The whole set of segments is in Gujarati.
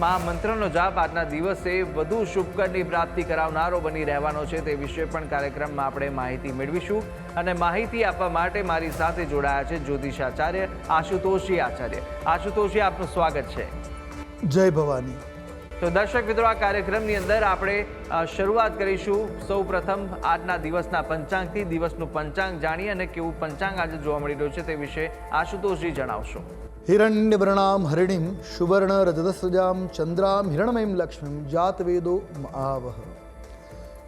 મહામંત્રનો જાપ આજના દિવસે વધુ શુભકરની પ્રાપ્તિ કરાવનારો બની રહેવાનો છે તે વિશે પણ કાર્યક્રમમાં આપણે માહિતી મેળવીશું અને માહિતી આપવા માટે મારી સાથે જોડાયા છે જ્યોતિષ આચાર્ય આશુતોષી આચાર્ય. આશુતોષી આપનું સ્વાગત છે. જય ભવાની. તો દર્શક મિત્રો આ કાર્યક્રમની અંદર આપણે શરૂઆત કરીશું. સૌ પ્રથમ આજના દિવસના પંચાંગથી દિવસનું પંચાંગ જાણીએ અને કેવું પંચાંગ આજે જોવા મળી રહ્યું છે તે વિશે આશુતોષજી જણાવશો. હિરણ્યવર્ણામ હરિણીમ સુવર્ણ રજતસજામ ચંદ્રામ હિરણમયમ લક્ષ્મીમ જાતવેદો આવહ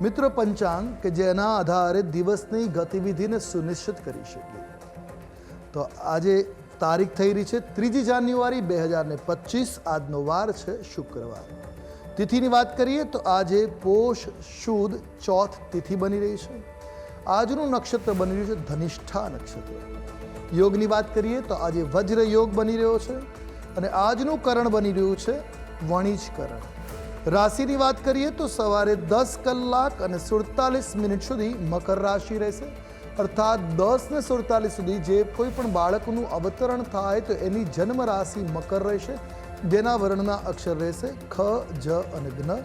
મિત્ર પંચાંગ કે જેના આધારે દિવસની ગતિવિધિને સુનિશ્ચિત કરી શકીએ તો આજે તારીખ થઈ રહી છે ત્રીજી જાન્યુઆરી બે હજાર પચીસ આજનો વાર છે શુક્રવાર તિથિની વાત કરીએ તો આજે પોષ શુદ્ધ ચોથ તિથિ બની રહી છે આજનું નક્ષત્ર બની રહ્યું છે ધનિષ્ઠા નક્ષત્ર યોગની વાત કરીએ તો આજે વજ્ર યોગ બની રહ્યો છે અને આજનું કરણ બની રહ્યું છે વણિજ કરણ. રાશિની વાત કરીએ તો સવારે દસ કલાક અને સુડતાલીસ મિનિટ સુધી મકર રાશિ રહેશે. અર્થાત દસ ને સુડતાલીસ સુધી જે કોઈ પણ બાળકનું અવતરણ થાય તો એની જન્મ રાશિ મકર રહેશે. જેના વર્ણના અક્ષર રહેશે ખ, જ અને જ્ઞ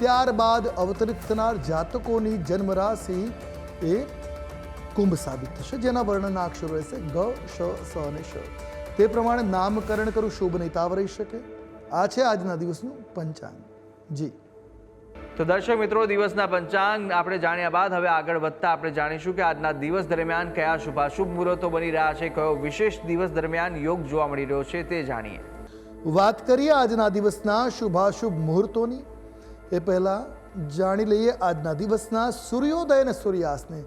ત્યારબાદ અવતરિત થનાર જાતકોની જન્મ રાશિ એ કુંભ સાબિત થશે જેના વર્ણના અક્ષરો રહેશે ગ શ સ અને શ. તે પ્રમાણે નામકરણ કરું શુભ નેતાવ રહી શકે. આ છે આજના દિવસનું પંચાંગ. જી. તો દર્શક મિત્રો દિવસના પંચાંગ આપણે જાણ્યા બાદ હવે આગળ વધતા આપણે જાણીશું કે આજના દિવસ દરમિયાન કયા શુભાશુભ મુહૂર્તો બની રહ્યા છે કયો વિશેષ દિવસ દરમિયાન યોગ જોવા મળી રહ્યો છે તે જાણીએ. વાત કરીએ આજના દિવસના શુભાશુભ મુહૂર્તોની. એ પહેલાં જાણી લઈએ આજના દિવસના સૂર્યોદય અને સૂર્યાસ્તને.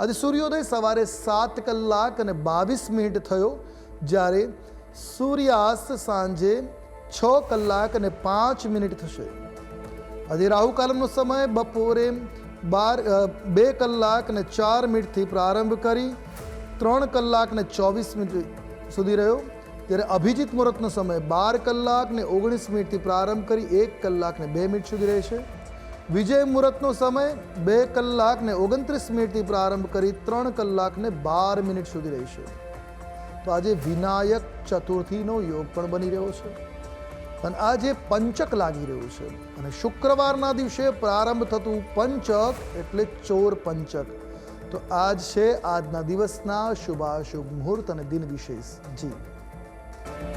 આજે સૂર્યોદય સવારે સાત કલાક અને બાવીસ મિનિટ થયો જ્યારે સૂર્યાસ્ત સાંજે છ કલાક અને પાંચ મિનિટ થશે. આજે રાહુકાલમનો સમય બપોરે બાર બે કલાક અને ચાર મિનિટથી પ્રારંભ કરી ત્રણ કલાક ને ચોવીસ મિનિટ સુધી રહ્યો. જ્યારે અભિજીત મુહૂર્તનો સમય બાર કલાક ને ઓગણીસ મિનિટથી પ્રારંભ કરી એક કલાક ને બે મિનિટ સુધી રહેશે વિજય મુહૂર્તનો સમય બે કલાક ને ઓગણત્રીસ મિનિટથી પ્રારંભ કરી ત્રણ કલાક ને બાર મિનિટ સુધી રહેશે તો આજે વિનાયક ચતુર્થીનો યોગ પણ બની રહ્યો છે. અને આજે પંચક લાગી રહ્યું છે. અને શુક્રવારના દિવસે પ્રારંભ થતું પંચક એટલે ચોર પંચક. તો આજ છે આજના દિવસના શુભાશુભ મુહૂર્ત અને દિન વિશેષ જી.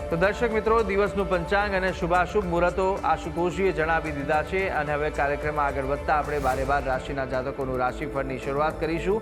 તો દર્શક મિત્રો, દિવસનું પંચાંગ અને શુભાશુભ મુહૂર્તો આશુતોષજીએ જણાવી દીધા છે અને હવે કાર્યક્રમમાં આગળ વધતા આપણે બારે બાર રાશિના જાતકોનું રાશિફળની શરૂઆત કરીશું.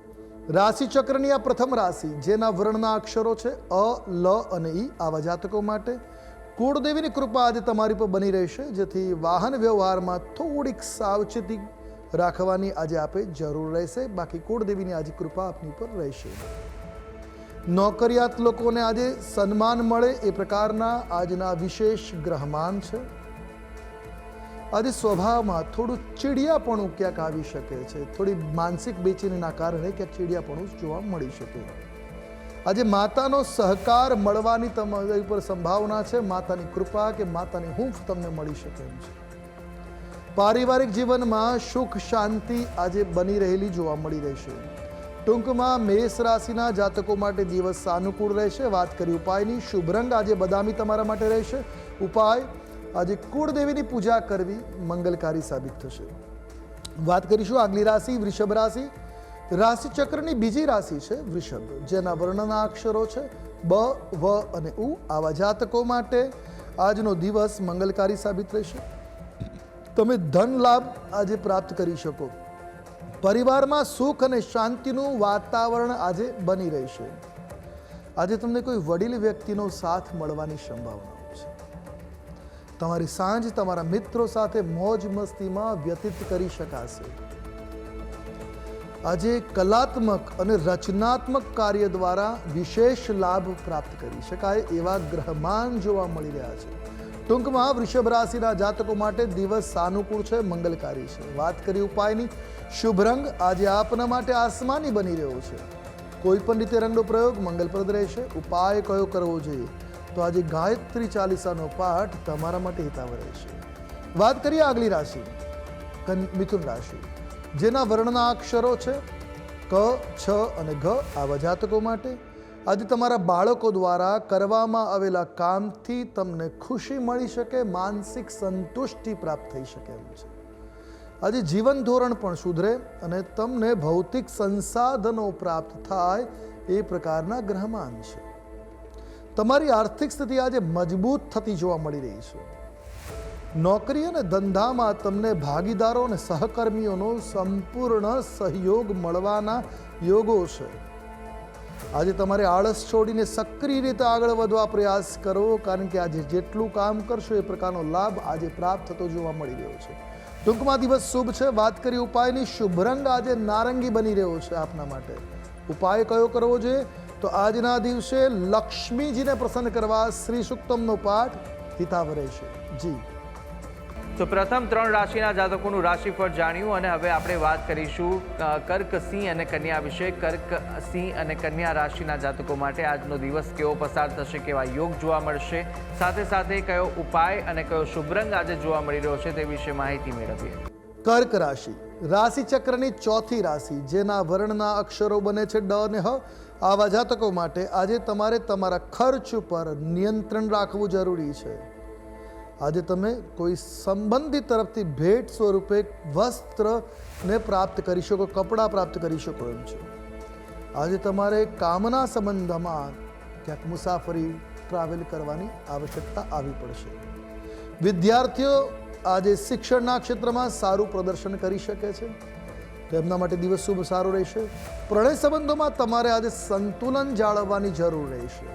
રાશિ ચક્રની આ પ્રથમ રાશિ, જેના વર્ણના અક્ષરો છે અ, લ અને ઈ, આવા જાતકો માટે કુળદેવીની કૃપા આજે તમારી પર બની રહેશે, જેથી વાહન વ્યવહારમાં થોડીક સાવચેતી રાખવાની આજે આપે જરૂર રહેશે. બાકી કુળદેવીની આજે કૃપા આપની પર રહેશે. નોકરિયાત લોકોને આજે સન્માન મળે એ પ્રકારના આજના વિશેષ ગ્રહમાન છે. આજે સ્વભાવમાં થોડું ચીડિયાપણું ક્યાંક આવી શકે છે. થોડી માનસિક બેચેનીના કારણે ક્યાંક ચીડિયાપણું જોવા મળી શકે. આજે માતાનો સહકાર મળવાની તમારી ઉપર સંભાવના છે. માતાની કૃપા કે માતાની હૂંફ તમને મળી શકે એમ છે. પારિવારિક જીવનમાં સુખ શાંતિ આજે બની રહેલી જોવા મળી રહેશે. ટૂંકમાં મેષ રાશિના જાતકો માટે દિવસ સાનુકૂળ રહેશે. વાત કરી ઉપાયની. શુભ રંગ આજે બદામી તમારા માટે રહેશે. ઉપાય આજે કુળદેવીની પૂજા કરવી મંગલકારી સાબિત થશે. વાત કરીશું આગલી રાશિ, વૃષભ રાશિ. રાશિચક્રની બીજી રાશિ છે વૃષભ, જેના વર્ણના અક્ષરો છે બ, વ અને ઉ આવા જાતકો માટે આજનો દિવસ મંગલકારી સાબિત રહેશે. તમે ધન લાભ આજે પ્રાપ્ત કરી શકો. પરિવારમાં સુખ અને શાંતિનું વાતાવરણ આજે બની રહેશે. આજે તમને કોઈ વડીલ વ્યક્તિનો સાથ મળવાની સંભાવનાઓ છે તમારી સાંજ તમારા મિત્રો સાથે મોજ મસ્તીમાં વ્યતીત કરી શકાશે. આજે કલાત્મક અને રચનાત્મક કાર્ય દ્વારા વિશેષ લાભ પ્રાપ્ત કરી શકાય એવા ગ્રહમાન જોવા મળી રહ્યા છે. ટૂંકમાં વૃષભ રાશિના જાતકો માટે દિવસ સાનુકૂળ છે, મંગલકારી છે. વાત કરી ઉપાયની, શુભ રંગ આજે આપના માટે આસમાની બની રહ્યો છે. કોઈ પણ રીતે રંગનો પ્રયોગ મંગલપ્રદ રહેશે. ઉપાય કયો કરવો જોઈએ? તો આજે ગાયત્રી ચાલીસાનો પાઠ તમારા માટે હિતાવ રહેશે. વાત કરીએ આગલી રાશિ મિથુન રાશિ. જેના વર્ણના અક્ષરો છે, ક, છ અને ઘ આવા જાતકો માટે. આજે તમારા બાળકો દ્વારા કરવામાં આવેલા કામથી તમને ખુશી મળી શકે, માનસિક સંતુષ્ટિ પ્રાપ્ત થઈ શકે એમ છે. આજે જીવન ધોરણ પણ સુધરે અને તમને ભૌતિક સંસાધનો પ્રાપ્ત થાય એ પ્રકારના ગ્રહમાન છે. તમારી આર્થિક સ્થિતિ આજે મજબૂત થતી જોવા મળી રહી છે. નોકરી અને ધંધામાં તમને ભાગીદારો અને સહકર્મીઓનો સંપૂર્ણ સહયોગ મળવાના યોગો છે. આજે તમારે આળસ છોડીને સક્રિય રીતે આગળ વધવા પ્રયાસ કરો, કારણ કે આજે જેટલું કામ કરશો એ પ્રકારનો લાભ આજે પ્રાપ્ત થતો જોવા મળી રહ્યો છે. ટૂંકમાં દિવસ શુભ છે. વાત કરી ઉપાયની. શુભ રંગ આજે નારંગી બની રહ્યો છે આપના માટે. ઉપાય કયો કરવો જોઈએ? તો આજના દિવસે લક્ષ્મીજીને પ્રસન્ન કરવા શ્રી સુક્તમનો પાઠ હિતાવરે છે. જી. તો પ્રથમ ત્રણ રાશિના જાતકોનું રાશિફળ જાણ્યું અને હવે આપણે વાત કરીશું કર્ક સિંહ અને કન્યા વિશે. કર્ક સિંહ અને કન્યા રાશિના જાતકો માટે આજનો દિવસ કેવો પસાર થશે કેવા યોગ જોવા મળશે સાથે સાથે કયો ઉપાય અને કયો શુભરંગ આજે જોવા મળી રહ્યો છે તે વિશે માહિતી મેળવીએ. કર્ક રાશિ. રાશિ ચક્રની ચોથી રાશિ જેના વર્ણના અક્ષરો બને છે ડ અને હ. આવા જાતકો માટે આજે તમારે તમારા ખર્ચ ઉપર નિયંત્રણ રાખવું જરૂરી છે. આજે તમે કોઈ સંબંધી તરફથી ભેટ સ્વરૂપે વસ્ત્રને પ્રાપ્ત કરી શકો, કપડાં પ્રાપ્ત કરી શકો એમ છે. આજે તમારે કામના સંબંધમાં ક્યાંક મુસાફરી ટ્રાવેલ કરવાની આવશ્યકતા આવી પડશે. વિદ્યાર્થીઓ આજે શિક્ષણના ક્ષેત્રમાં સારું પ્રદર્શન કરી શકે છે. તો એમના માટે દિવસ શુભ સારો રહેશે. પ્રણય સંબંધોમાં તમારે આજે સંતુલન જાળવવાની જરૂર રહેશે.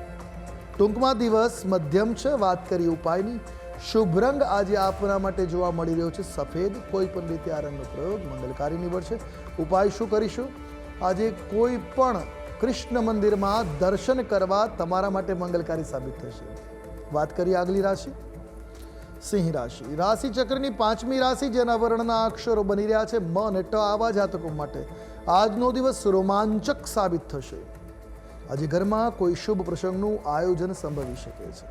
ટૂંકમાં દિવસ મધ્યમ છે, વાત કરી ઉપાયની. શુભ રંગ આજે આપના માટે જોવા મળી રહ્યો છે, સફેદ. કોઈ પણ રીતે આ રંગનો પ્રયોગ મંગલકારી નીવડશે ઉપાય શું કરીશું? આજે કોઈ પણ કૃષ્ણ મંદિરમાં દર્શન કરવા તમારા માટે મંગલકારી સાબિત થશે. વાત કરીએ આગલી રાશિ. સિંહ રાશિ. રાશિ ચક્રની પાંચમી રાશિ, જેના વર્ણના અક્ષરો બની રહ્યા છે, મ અને ટ આવા જાતકો માટે. આજનો દિવસ રોમાંચક સાબિત થશે. આજે ઘરમાં કોઈ શુભ પ્રસંગનું આયોજન સંભવી શકે છે.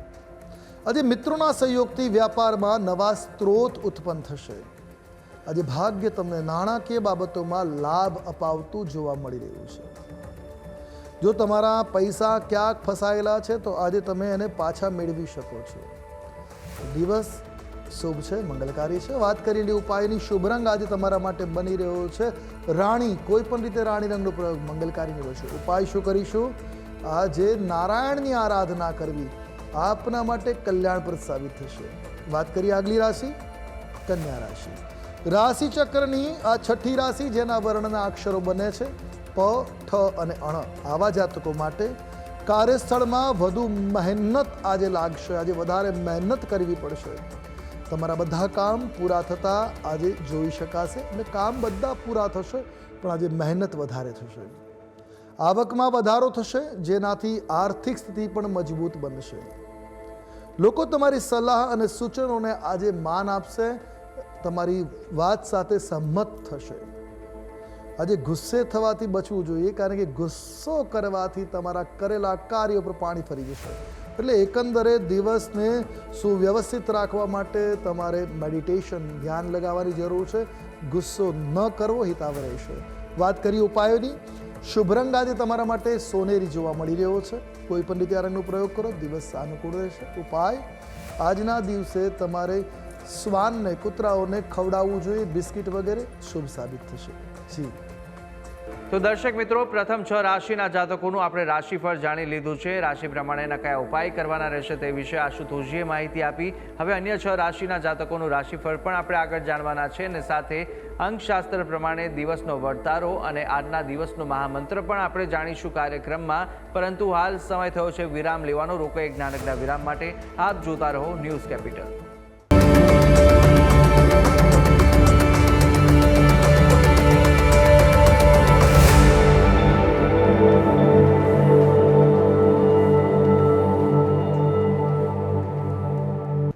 આજે મિત્રોના સહયોગથી વ્યાપારમાં નવા સ્ત્રોત ઉત્પન્ન થશે. આજે ભાગ્ય તમને નાણાકીય બાબતોમાં લાભ અપાવતું જોવા મળી રહ્યું છે. જો તમારા પૈસા ક્યાંક ફસાયેલા છે, તો આજે તમે એને પાછા મેળવી શકો છો. દિવસ શુભ છે, મંગલકારી છે. વાત કરેલી ઉપાયની, શુભ રંગ આજે તમારા માટે બની રહ્યો છે. રાણી, કોઈ પણ રીતે રાણી રંગનો પ્રયોગ મંગલકારી નીવડશે ઉપાય શું કરીશું? આજે નારાયણની આરાધના કરવી આપના માટે કલ્યાણપ્રદ સાબિત થશે. વાત કરીએ આગલી રાશિ, કન્યા રાશિ. રાશિ ચક્રની આ છઠ્ઠી રાશિ જેના વર્ણના અક્ષરો બને છે, પ, ઠ અને અણ. આવા જાતકો માટે કાર્યસ્થળમાં વધુ મહેનત આજે લાગશે. આજે વધારે મહેનત કરવી પડશે. તમારા બધા કામ પૂરા થતાં આજે જોઈ શકાશે અને કામ બધા પૂરા થશે, પણ આજે મહેનત વધારે થશે. આવકમાં વધારો થશે, જેનાથી આર્થિક સ્થિતિ પણ મજબૂત બનશે. લોકો તમારી સલાહ અને સૂચનોને આજે માન આપશે. તમારી વાત સાથે સંમત થશે. આજે ગુસ્સે થવાથી બચવું જોઈએ, કારણ કે ગુસ્સો કરવાથી તમારા કરેલા કાર્યો પર પાણી ફરી જશે. એટલે એકંદરે દિવસને સુવ્યવસ્થિત રાખવા માટે તમારે મેડિટેશન ધ્યાન લગાવવાની જરૂર છે. ગુસ્સો ન કરવો હિતાવ રહેશે. વાત કરી ઉપાયોની. શુભ આજે તમારા માટે સોનેરી જોવા મળી રહ્યો છે. કોઈ પણ રીતે આ રંગનો પ્રયોગ કરો, દિવસ અનુકૂળ રહેશે. ઉપાય, આજના દિવસે તમારે શ્વાનને, કૂતરાઓને ખવડાવવું જોઈએ, બિસ્કિટ વગેરે શુભ સાબિત થશે. જી. તો દર્શક મિત્રો, પ્રથમ છ રાશિના જાતકોનું આપણે રાશિફળ જાણી લીધું છે. રાશિ પ્રમાણેના કયા ઉપાય કરવાના રહેશે તે વિશે આશુતોષજીએ માહિતી આપી. હવે અન્ય છ રાશિના જાતકોનું રાશિફળ પણ આપણે આગળ જાણવાના છે અને સાથે અંકશાસ્ત્ર પ્રમાણે દિવસનો વર્તારો અને આજના દિવસનો મહામંત્ર પણ આપણે જાણીશું કાર્યક્રમમાં. પરંતુ હાલ સમય થયો છે વિરામ લેવાનો. રોકો એક નાનકડા વિરામ માટે. આપ જોતા રહો ન્યૂઝ કેપિટલ.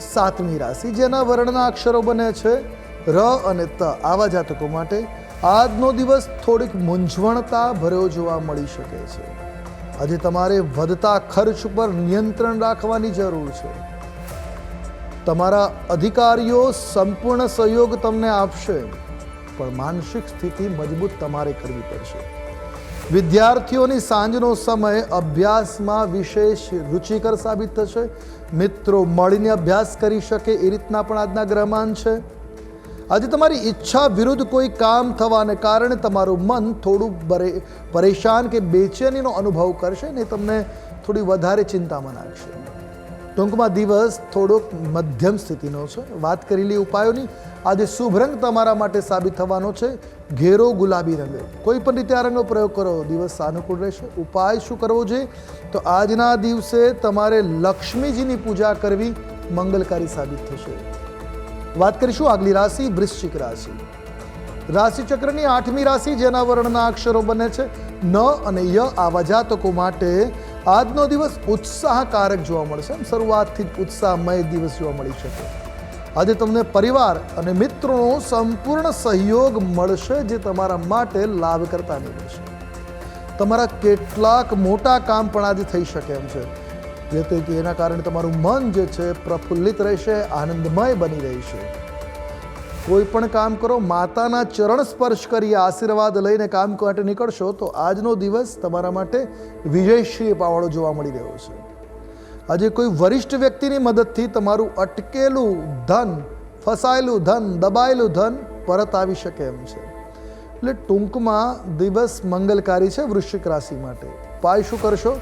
સાતમી રાશિ. જેના વર્ણના અક્ષરો બને છે ર અને ત. આવા જાતકો માટે આજનો દિવસ થોડીક મૂંઝવણતા ભર્યો જોવા મળી શકે છે. આજે તમારે વધતા ખર્ચ પર નિયંત્રણ રાખવાની જરૂર છે. તમારા અધિકારીઓ સંપૂર્ણ સહયોગ તમને આપશે, પણ માનસિક સ્થિતિ મજબૂત તમારે કરવી પડશે. વિદ્યાર્થીઓની સાંજનો સમય અભ્યાસમાં વિશેષ રુચિકર સાબિત થશે. મિત્રો મળીને અભ્યાસ કરી શકે એ રીતના પણ આજના ગ્રહમાન છે. આજે તમારી ઈચ્છા વિરુદ્ધ કોઈ કામ થવાને કારણે તમારું મન થોડું બરે, પરેશાન કે બેચેનીનો અનુભવ કરશે ને તમને થોડી વધારે ચિંતામાં નાખશે ટૂંકમાં દિવસ થોડોક મધ્યમ સ્થિતિનો છે. વાત કરેલી ઉપાયોની. આજે શુભ રંગ તમારા માટે સાબિત થવાનો છે. ઘેરો ગુલાબી રંગ. કોઈ પણ રીતે આ રંગનો પ્રયોગ કરો. દિવસ સાનુકૂળ રહેશે. ઉપાય શું કરવો જોઈએ? તો આજના દિવસે તમારે લક્ષ્મીજીની પૂજા કરવી મંગલકારી સાબિત થશે. વાત કરીશું આગલી રાશિ, વૃશ્ચિક રાશિ. રાશિ ચક્રની આઠમી રાશિ, જેના વર્ણના અક્ષરો બને છે. ન અને ય આવા જાતકો માટે આજનો દિવસ ઉત્સાહકારક જોવા મળશે. એમ શરૂઆતથી જ ઉત્સાહમય દિવસ જોવા મળી શકે. આજે તમને પરિવાર અને મિત્રોનો સંપૂર્ણ સહયોગ મળશે જે તમારા માટે લાભ કરતા નીવડશે તમારા કેટલાક મોટા કામ પણ આજે થઈ શકે એમ છે. જેથી એના કારણે તમારું મન જે છે પ્રફુલ્લિત રહેશે, આનંદમય બની રહેશે. કોઈ પણ કામ કરો, માતાના ચરણ સ્પર્શ કરી આશીર્વાદ લઈને કામ માટે નીકળશો, તો આજનો દિવસ તમારા માટે વિજયશ્રી પાવાળો જોવા મળી રહ્યો છે. આજે કોઈ વરિષ્ઠ વ્યક્તિની મદદથી તમારું અટકેલું ધન, ફસાયેલું ધન, દબાયેલું ધન પરત આવી શકે એમ છે. એટલે ટૂંકમાં દિવસ મંગલકારી છે વૃશ્ચિક રાશિ માટે. ઉપાય શું કરશો?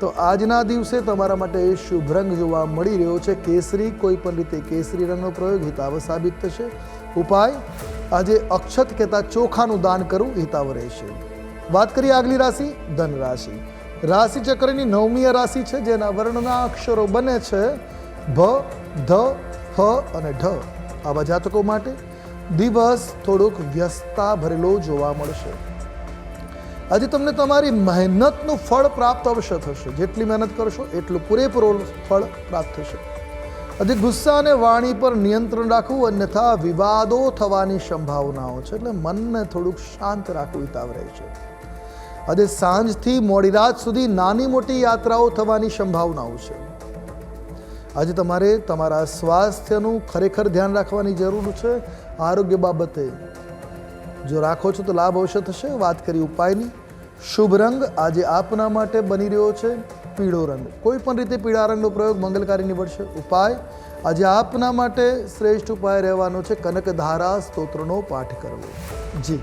તો આજના દિવસે તમારા માટે શુભ રંગ જોવા મળી રહ્યો છે. કેસરી, કોઈ પણ રીતે કેસરી રંગનો પ્રયોગ હિતાવ સાબિત થશે. ઉપાય, આજે અક્ષત કહેતા ચોખાનું દાન કરવું હિતાવ રહેશે. વાત કરીએ આગલી રાશિ ધન રાશિ રાશિ ચક્રની નવમીય રાશિ છે, જેના વર્ણના અક્ષરો બને છે, ભ, ધ ફ અને ઢ. આવા જાતકો માટે દિવસ થોડોક વ્યસ્તા ભરેલો જોવા મળશે. આજે તમને તમારી મહેનતનું ફળ પ્રાપ્ત અવશ્ય થશે. જેટલી મહેનત કરશો, એટલું પૂરેપૂરું ફળ પ્રાપ્ત થશે. આજે ગુસ્સા અને વાણી પર નિયંત્રણ રાખવું અન્યથા વિવાદો થવાની સંભાવનાઓ છે, એટલે મનને થોડુંક શાંત રાખવું હિતાવ રહે છે. આજે સાંજથી મોડી રાત સુધી નાની મોટી યાત્રાઓ થવાની સંભાવનાઓ છે. આજે તમારે તમારા સ્વાસ્થ્યનું ખરેખર ધ્યાન રાખવાની જરૂર છે. આરોગ્ય બાબતે જો રાખો છો તો લાભ અવશ્ય થશે. વાત કરી ઉપાયની. શુભ રંગ આજે આપના માટે બની રહ્યો છે પીળો રંગ. કોઈ પણ રીતે પીળા રંગનો પ્રયોગ મંગલકારી નીવડશે. ઉપાય, આજે આપના માટે શ્રેષ્ઠ ઉપાય રહેવાનો છે કનકધારા સ્તોત્રનો પાઠ કરવો. જી.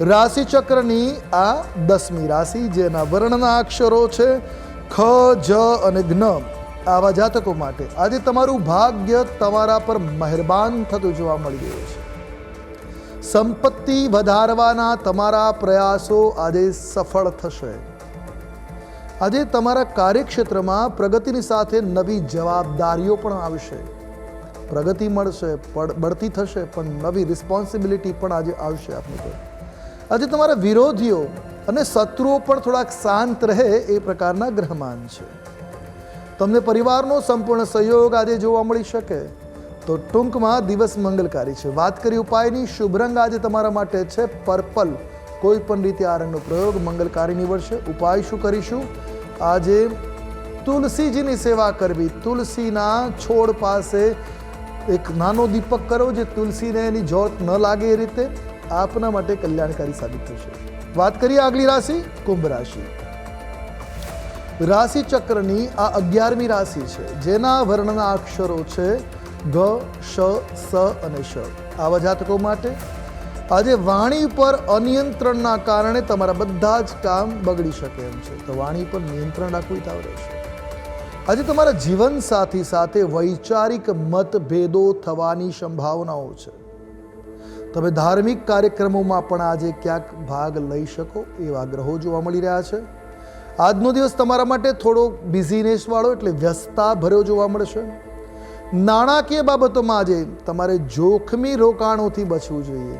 રાશિ ચક્રની આ દસમી રાશિ, જેના વર્ણના અક્ષરો છે ખ, જ અને જ્ઞ આવા જાતકો માટે આજે તમારું ભાગ્ય તમારા પર મહેરબાન થતું જોવા મળી રહ્યું છે. સંપત્તિ વધારવાના તમારા પ્રયાસો આજે સફળ થશે. આજે તમારા કાર્યક્ષેત્રમાં પ્રગતિની સાથે નવી જવાબદારીઓ પણ આવશે. પ્રગતિ મળશે બઢતી થશે, પણ નવી રિસ્પોન્સિબિલિટી પણ આજે આવશે આપની પર. આજે તમારા વિરોધીઓ અને શત્રુઓ પણ થોડાક શાંત રહે એ પ્રકારના ગ્રહમાન છે. તમને પરિવારનો સંપૂર્ણ સહયોગ આજે જોવા મળી શકે. તો ટૂંકમાં દિવસ મંગલકારી છે. વાત કરી ઉપાયની, શુભ રંગ આજે તમારા માટે છે. પર્પલ, કોઈ પણ રીતે આ રંગનો પ્રયોગ મંગલકારી નીવડશે. ઉપાય શું કરીશું? આજે તુલસીજીની સેવા કરવી. તુલસીના છોડ પાસે એક નાનો દીપક કરો જે તુલસીને એની જોત ન લાગે એ રીતે. આપના માટે કલ્યાણકારી સાબિત થશે. વાત કરીએ આગલી રાશિ, કુંભ રાશિ. રાશિ ચક્રની આ અગિયારમી રાશિ છે, જેના વર્ણના અક્ષરો છે ગ, શ, સ અને શ. આવા જાતકો માટે આજે વાણી પર અનિયંત્રણના કારણે તમારા બધા જ કામ બગડી શકે એમ છે. તો વાણી પર નિયંત્રણ રાખવું તાવ રહેશે. આજે તમારા જીવન સાથી સાથે વૈચારિક મતભેદો થવાની સંભાવનાઓ છે. તમે ધાર્મિક કાર્યક્રમોમાં પણ આજે ક્યાંક ભાગ લઈ શકો એવા ગ્રહો જોવા મળી રહ્યા છે. આજનો દિવસ તમારા માટે થોડો બિઝીનેસવાળો એટલે વ્યસ્તા ભર્યો જોવા મળશે. નાણાકીય બાબતોમાં આજે તમારે જોખમી રોકાણોથી બચવું જોઈએ.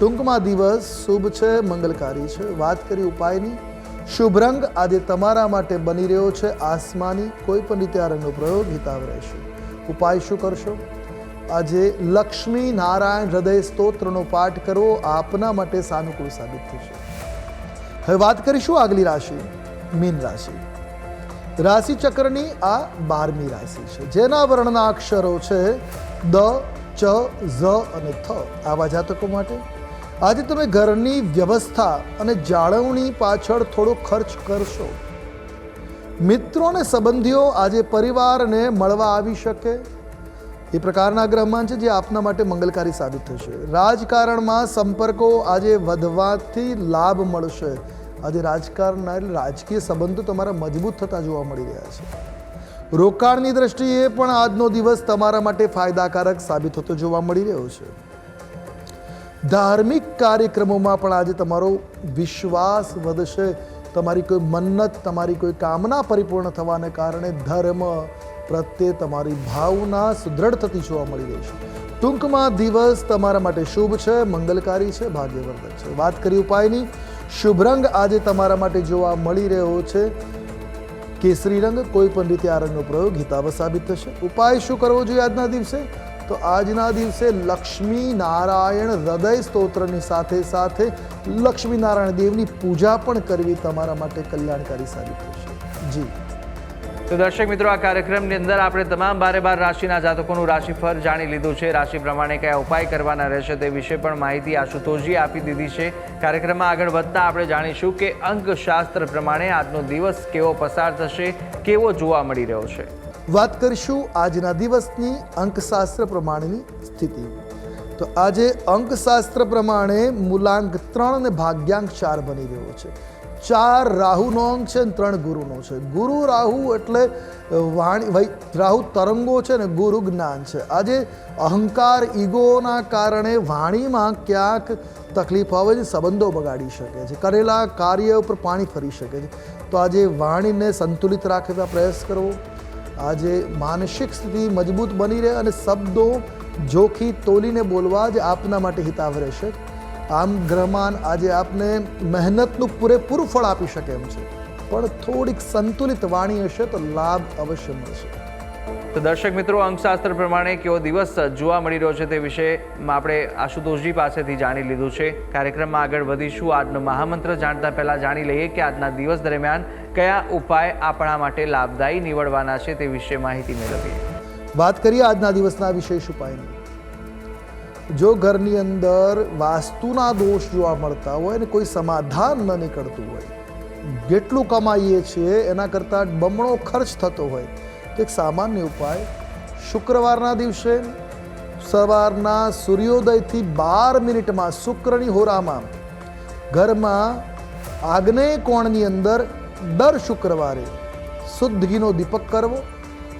ટૂંકમાં દિવસ શુભ છે, મંગલકારી છે. વાત કરી ઉપાયની. શુભ રંગ આજે તમારા માટે બની રહ્યો છે. આસમાની કોઈ પણ રીતે આ રંગનો પ્રયોગ હિતાવ રહેશે. ઉપાય શું કરશો? આજે લક્ષ્મી નારાયણ હૃદય સ્તોત્રનો પાઠ કરવો આપના માટે સાનુકૂળ સાબિત થશે. હવે વાત કરીશું આગલી રાશિ, મીન રાશિ. રાશિ ચક્રની આ બારમી રાશિ છે, જેના વર્ણના અક્ષરો છે દ, ચ, ઝ અને થ. આવા જાતકો માટે. આજે તમે ઘરની વ્યવસ્થા અને જાળવણી પાછળ થોડો ખર્ચ કરશો. મિત્રો અને સંબંધીઓ, આજે પરિવારને મળવા આવી શકે. એ પ્રકારના ગ્રહમાન છે જે આપના માટે મંગલકારી સાબિત થશે. રાજકારણમાં સંપર્કો આજે વધવાથી લાભ મળશે. આજે રાજકારણના રાજકીય સંબંધો તમારા મજબૂત થતા જોવા મળી રહ્યા છે. રોકાણની દ્રષ્ટિએ પણ આજનો દિવસ તમારા માટે ફાયદાકારક સાબિત થતો જોવા મળી રહ્યો છે. ધાર્મિક કાર્યક્રમોમાં પણ આજે તમારો વિશ્વાસ વધશે. તમારી કોઈ મન્નત, તમારી કોઈ કામના પરિપૂર્ણ થવાને કારણે ધર્મ પ્રત્યે તમારી ભાવના સુદૃઢ થતી જોવા મળી રહી છે. ટૂંકમાં દિવસ તમારા માટે શુભ છે, મંગલકારી છે, ભાગ્યવર્ધક છે. વાત કરી ઉપાયની શુભ રંગ આજે તમારા માટે જોવા મળી રહ્યો છે. કેસરી રંગ કોઈ પણ રીતે આ રંગનો પ્રયોગ હિતાવ સાબિત થશે. ઉપાય શું કરવો જોઈએ આજના દિવસે? તો આજના દિવસે લક્ષ્મી નારાયણ હૃદય સ્તોત્રની સાથે સાથે લક્ષ્મી નારાયણ દેવની પૂજા પણ કરવી તમારા માટે કલ્યાણકારી સાબિત થશે. જી. તો દર્શક મિત્રો, આ કાર્યક્રમની અંદર આપણે તમામ બારે બાર રાશિના જાતકોનું રાશિફળ જાણી લીધું છે. રાશિ પ્રમાણે કયા ઉપાય કરવાના રહેશે તે વિશે પણ માહિતી આશુતોષજી આપી દીધી છે. કાર્યક્રમમાં આગળ વધતા આપણે જાણીશું કે અંકશાસ્ત્ર પ્રમાણે આજનો દિવસ કેવો પસાર થશે, કેવો જોવા મળી રહ્યો છે. વાત કરીશું આજના દિવસની અંકશાસ્ત્ર પ્રમાણેની સ્થિતિ. તો આજે અંકશાસ્ત્ર પ્રમાણે મૂલાંક ત્રણ અને ભાગ્યાંક ચાર બની રહ્યો છે. ચાર રાહુનો અંક છે અને ત્રણ ગુરુનો છે. ગુરુ રાહુ એટલે વાણી રાહુ તરંગો છે ને ગુરુ જ્ઞાન છે. આજે અહંકાર, ઈગોના કારણે વાણીમાં ક્યાંક તકલીફ આવે છે, સંબંધો બગાડી શકે છે, કરેલા કાર્ય ઉપર પાણી ફરી શકે છે. તો આજે વાણીને સંતુલિત રાખવા પ્રયાસ કરવો. આજે માનસિક સ્થિતિ મજબૂત બની રહે અને શબ્દો જોખી તોલીને બોલવા જ આપના માટે હિતાવ રહેશે. આમ ગ્રહમાન આજે આપને મહેનતનું પૂરેપૂરું ફળ આપી શકે એમ છે. પણ થોડીક સંતુલિત વાણી હશે તો લાભ અવશ્ય મળશે. તો દર્શક મિત્રો અંકશાસ્ત્ર પ્રમાણે કેવો દિવસ જોવા મળી રહ્યો છે તે વિશે આપણે આશુતોષજી પાસેથી જાણી લીધું છે. કાર્યક્રમમાં આગળ વધીશું. આજનો મહામંત્ર જાણતા પહેલાં જાણી લઈએ કે આજના દિવસ દરમિયાન કયા ઉપાય આપણા માટે લાભદાયી નીવડવાના છે તે વિશે માહિતી મેળવીએ. વાત કરીએ આજના દિવસના વિશેષ ઉપાયની. જો ઘરની અંદર વાસ્તુના દોષ જોવા મળતા હોય ને કોઈ સમાધાન ન નીકળતું હોય, જેટલું કમાઈએ છીએ, એના કરતાં બમણો ખર્ચ થતો હોય, તો એક સામાન્ય ઉપાય, શુક્રવારના દિવસે સવારના સૂર્યોદયથી બાર મિનિટમાં શુક્રની હોરામાં ઘરમાં આગ્નેય કોણની અંદર દર શુક્રવારે શુદ્ધ ઘીનો દીપક કરવો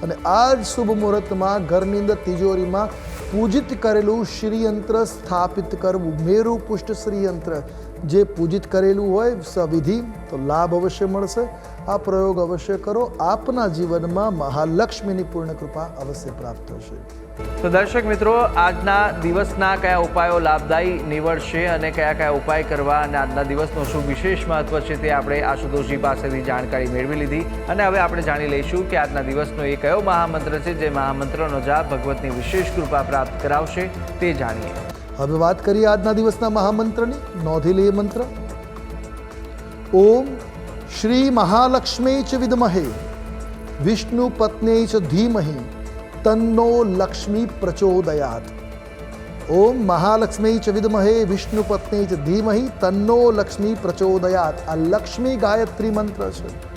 અને આ જ શુભ મુહૂર્તમાં ઘરની અંદર તિજોરીમાં પૂજિત કરેલું શ્રીયંત્ર સ્થાપિત કરવું. મેરુ પુષ્ટ શ્રીયંત્ર. જે પૂજિત કરેલું હોય સવિધિ, તો લાભ અવશ્ય મળશે. આ પ્રયોગ અવશ્ય કરો. આપના જીવનમાં મહાલક્ષ્મીની પૂર્ણ કૃપા અવશ્ય પ્રાપ્ત થશે. તો દર્શક મિત્રો, આજના દિવસના કયા ઉપાયો લાભદાયી નીવડશે અને કયા કયા ઉપાય કરવા અને આજના દિવસનો શું વિશેષ મહત્વ છે તે આપણે આશુતોષજી પાસેથી જાણકારી મેળવી લીધી. અને હવે આપણે જાણી લઈશું કે આજના દિવસનો એ કયો મહામંત્ર છે જે મહામંત્રનો જાપ ભગવતની વિશેષ કૃપા પ્રાપ્ત કરાવશે તે જાણીએ. હવે વાત કરીએ આજના દિવસના મહામંત્રની. નોંધી લઈએ મંત્ર. ઓમ શ્રી મહાલક્ષ્મી ચ વિદ્મહે. વિષ્ણુ પત્ની ચ ધીમહિ. તન્નો લક્ષ્મી પ્રચોદયાત. ઓમ મહાલક્ષ્મી ચ વિદ્મહે. વિષ્ણુ પત્ને ચ ધીમહિ. તન્નો લક્ષ્મી પ્રચોદયાત. આ લક્ષ્મી ગાયત્રી મંત્ર છે.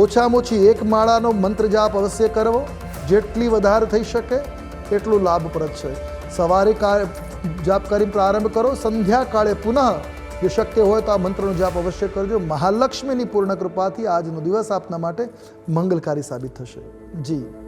ઓછામાં ઓછી એક માળાનો મંત્ર જાપ અવશ્ય કરવો. જેટલી વધારે થઈ શકે, એટલું લાભપ્રદ છે. સવારે જાપ કરી પ્રારંભ કરો સંધ્યાકાળે પુનઃ જો શક્ય હોય તો આ મંત્રનો જાપ અવશ્ય કરજો. મહાલક્ષ્મીની પૂર્ણ કૃપાથી આજનો દિવસ આપના માટે મંગલકારી સાબિત થશે. જી.